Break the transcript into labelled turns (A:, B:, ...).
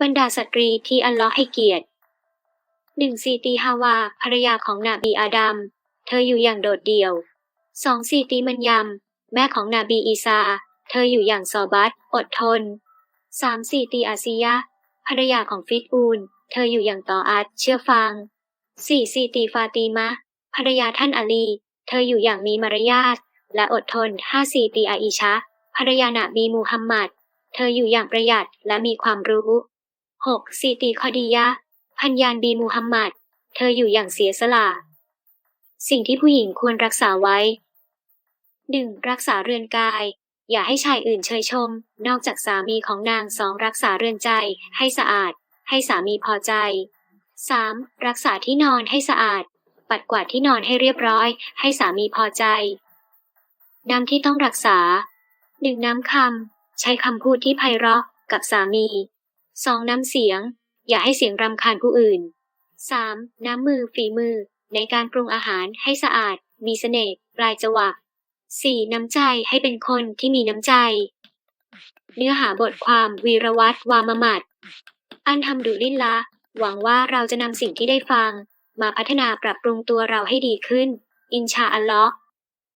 A: บรรดาสตรีที่อัลเลอฮ์ให้เกียรติหนึ่งซีตีฮาวาภรรยาของนาบีอาดัม เธออยู่อย่างโดดเดี่ยวสองซีตีมันยำแม่ของนบีอีสาเธออยู่อย่างซอบัตอดทนสามซีตีอาซียะภรรยาของฟิกอูน เธออยู่อย่างต่ออาดเชื่อฟังสี่ซีตีฟาตีมะภรรยาท่านอาลี เธออยู่อย่างมีมารยาทและอดทนห้าซีตีอาอิชะภรรยานาบีมูฮัมมัด เธออยู่อย่างประหยัดและมีความรู้ หกซีตีคอดียะ พันยานบีมูฮัมหมัด เธออยู่อย่างเสียสละ สิ่งที่ผู้หญิงควรรักษาไว้หนึ่งรักษาเรือนกาย อย่าให้ชายอื่นเชยชม นอกจากสามีของนางสองรักษาเรือนใจ ให้สะอาด ให้สามีพอใจ 3. รักษาที่นอนให้สะอาด ปัดกวาดที่นอนให้เรียบร้อย ให้สามีพอใจ น้ำที่ต้องรักษาหนึ่งน้ำคำ ใช้คำพูดที่ไพเราะกับสามี 2. น้ำเสียง อย่าให้เสียงรำคาญผู้อื่น 3. น้ำมือฝีมือ ในการปรุงอาหารให้สะอาด มีเสน่ห์ปลายจวัก 4. น้ำใจให้เป็นคนที่มีน้ำใจ เนื้อหาบทความวีรวัตรวามมัดอันทำดุลินละ หวังว่าเราจะนำสิ่งที่ได้ฟัง มาพัฒนาปรับปรุงตัวเราให้ดีขึ้น อินชาอัลลอฮ์